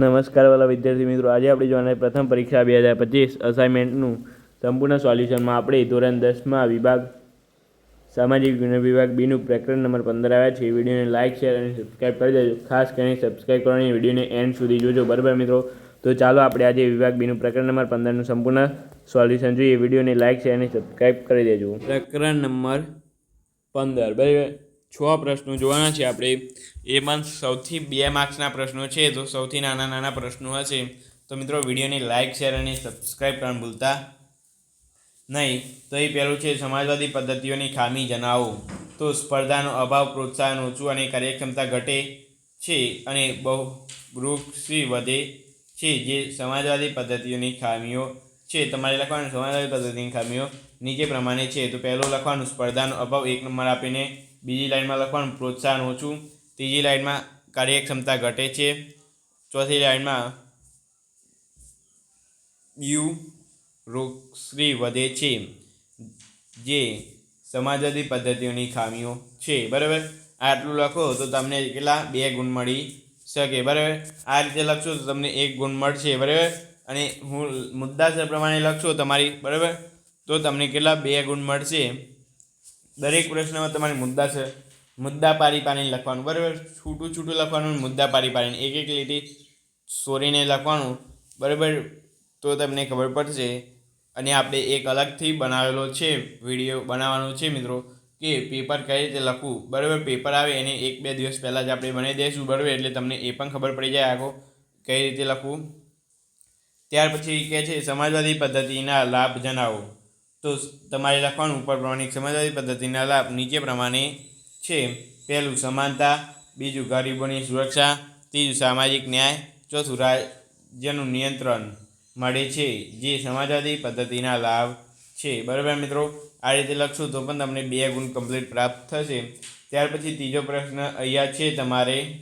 નમસ્કાર વાલા વિદ્યાર્થી મિત્રો. આજે આપણે જોવાના પ્રથમ પરીક્ષા બે હજાર પચીસ અસાઇનમેન્ટનું સંપૂર્ણ સોલ્યુશનમાં આપણે ધોરણ દસમાં વિભાગ સામાજિક વિભાગ બીનું પ્રકરણ નંબર પંદર આવ્યા છે. વિડીયોને લાઇક શેર અને સબસ્ક્રાઇબ કરી દેજો. ખાસ કરીને સબસ્ક્રાઇબ કરવાની વિડીયોને એન્ડ સુધી જોજો. બરાબર મિત્રો? તો ચાલો આપણે આજે વિભાગ બીનું પ્રકરણ નંબર પંદરનું સંપૂર્ણ સોલ્યુશન જોઈએ. વિડીયોને લાઇક શેર અને સબસ્ક્રાઇબ કરી દેજો. પ્રકરણ નંબર પંદર. બરાબર? છ પ્રશ્નો જોવાના છે આપણે. એમાં સૌથી બે માર્ક્સના પ્રશ્નો છે, તો સૌથી નાના નાના પ્રશ્નો હશે. તો મિત્રો, વિડીયોને લાઇક શેર અને સબસ્ક્રાઈબ કરવાનું ભૂલતા નહીં. તો એ પહેલું છે, સમાજવાદી પદ્ધતિઓની ખામી જણાવો. તો સ્પર્ધાનો અભાવ, પ્રોત્સાહન ઓછું અને કાર્યક્ષમતા ઘટે છે અને બહુ વૃક્ષી વધે છે, જે સમાજવાદી પદ્ધતિઓની ખામીઓ છે. તમારે લખવાનું સમાજવાદી પદ્ધતિની ખામીઓ નીચે પ્રમાણે છે. તો પહેલું લખવાનું, સ્પર્ધાનો અભાવ, એક નંબર આપીને બીજી લાઇનમાં લખવાનું પ્રોત્સાહન ઓછું. ત્રીજી લાઇનમાં કાર્યક્ષમતા ઘટે છે. ચોથી લાઇનમાં યુ રોગશ્રી વધે છે, જે સમાજવાદી પદ્ધતિઓની ખામીઓ છે. બરાબર? આટલું લખો તો તમને કેટલા? બે ગુણ મળી શકે. બરાબર? આ રીતે લખશો તો તમને એક ગુણ મળશે. બરાબર? અને હું મુદ્દાસર પ્રમાણે લખશો તમારી બરાબર? તો તમને કેટલા? બે ગુણ મળશે. દરેક પ્રશ્નમાં તમારે મુદ્દા છે. મુદ્દા પારી પાડીને લખવાનું. બરાબર? છૂટું છૂટું લખવાનું મુદ્દા પારી પારીને એક એક લીટી સોરીને લખવાનું. બરાબર? તો તમને ખબર પડશે. અને આપણે એક અલગથી બનાવેલો છે, વીડિયો બનાવવાનો છે મિત્રો, કે પેપર કઈ રીતે લખવું? બરાબર? પેપર આવે એને એક બે દિવસ પહેલાં જ આપણે બનાવી દઈશું. બરાબર? એટલે તમને એ પણ ખબર પડી જાય આખો કઈ રીતે લખવું. ત્યાર પછી કહે છે, સમાજવાદી પદ્ધતિના લાભ જણાવો તો તમારે લખવાનું ઉપર પ્રમાણે સમાજવાદી પદ્ધતિના લાભ નીચે પ્રમાણે છે. પહેલું, સમાનતા. બીજું, ગરીબોની સુરક્ષા. ત્રીજું, સામાજિક ન્યાય. ચોથું, રાજ્યનું નિયંત્રણ મળે છે, જે સમાજવાદી પદ્ધતિના લાભ છે. બરાબર મિત્રો? આ રીતે લખશો તો પણ તમને બે ગુણ કમ્પ્લીટ પ્રાપ્ત થશે. ત્યાર પછી ત્રીજો પ્રશ્ન અહીંયા છે તમારે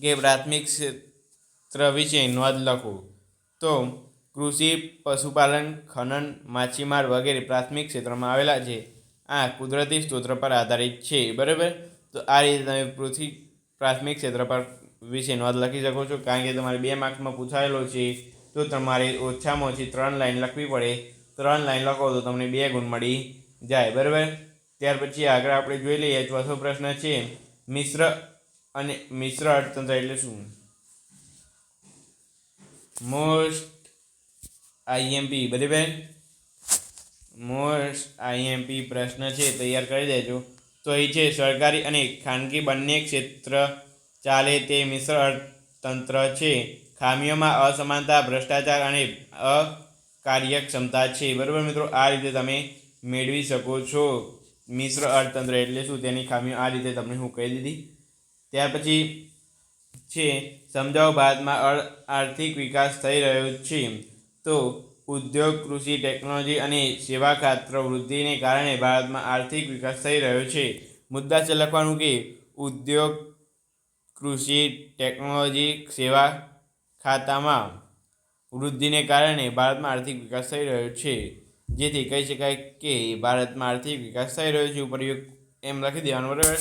કે પ્રાથમિક ક્ષેત્ર વિશે નોંધ લખો. તો કૃષિ, પશુપાલન, ખનન, માછીમાર વગેરે પ્રાથમિક ક્ષેત્રમાં આવેલા છે. આ કુદરતી સ્ત્રોત પર આધારિત છે, બરાબર? તો આ રીતે તમે પૃથ્વી પ્રાથમિક ક્ષેત્ર પર વિશે નોંધ લખી શકો છો. કારણ કે તમારે બે માર્ક્સમાં પૂછાયેલો છે, તો તમારે ઓછામાં ઓછી ત્રણ લાઈન લખવી પડે. ત્રણ લાઈન લખો તો તમને બે ગુણ મળી જાય, બરાબર? ત્યાર પછી આગળ આપણે જોઈ લઈએ, ચોથો પ્રશ્ન છે, મિશ્ર અને મિશ્ર અર્થતંત્ર એટલે શું? મોસ્ટ આઈએમપી બરાબર મોસ્ટ આઈએમપી પ્રશ્ન છે, તૈયાર કરી દેજો. તો એ છે, સરકારી અને ખાનગી બંને ક્ષેત્ર ચાલે તે મિશ્ર અર્થતંત્ર છે. ખામીઓમાં અસમાનતા, ભ્રષ્ટાચાર અને અકાર્યક્ષમતા છે. બરાબર મિત્રો? આ રીતે તમે મેળવી શકો છો. મિશ્ર અર્થતંત્ર એટલે શું? તેની ખામીઓ આ રીતે તમને હું કહી દીધી. ત્યાર પછી છે, સમજાવો, ભારતમાં આર્થિક વિકાસ થઈ રહ્યો છે. તો ઉદ્યોગ, કૃષિ, ટેકનોલોજી અને સેવા ખાત્ર વૃદ્ધિને કારણે ભારતમાં આર્થિક વિકાસ થઈ રહ્યો છે. મુદ્દા છે લખવાનું કે ઉદ્યોગ, કૃષિ, ટેકનોલોજી, સેવા ખાતામાં વૃદ્ધિને કારણે ભારતમાં આર્થિક વિકાસ થઈ રહ્યો છે. જેથી કહી શકાય કે ભારતમાં આર્થિક વિકાસ થઈ રહ્યો છે ઉપરયુક્ત એમ લખી દેવાનું, બરાબર?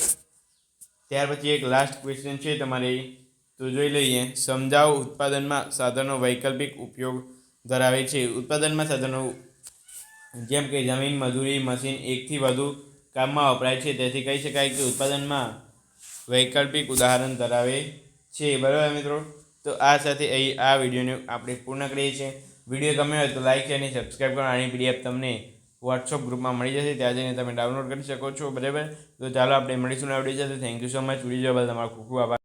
ત્યાર પછી એક લાસ્ટ ક્વેશ્ચન છે તમારે. તો જોઈ લઈએ. સમજાવો ઉત્પાદનમાં સાધનો વૈકલ્પિક ઉપયોગ ધરાવે છે. ઉત્પાદનમાં સાધનો જેમ કે જમીન, મજૂરી, મશીન એકથી વધુ કામમાં વપરાય છે. તેથી કહી શકાય કે ઉત્પાદનમાં વૈકલ્પિક ઉદાહરણ ધરાવે છે. બરાબર મિત્રો? તો આ સાથે અહીં આ વિડીયોને આપણે પૂર્ણ કરીએ છીએ. વીડિયો ગમ્યો હોય તો લાઇક અને સબસ્ક્રાઈબ કરો. આની પીડીએફ તમને વોટ્સઅપ ગ્રુપમાં મળી જશે. ત્યાં જઈને તમે ડાઉનલોડ કરી શકો છો. બરાબર? તો ચાલો આપણે મળીશું આ વીડિયો સાથે. Thank you so much video બદલ તમારો ખૂબ ખૂબ આભાર.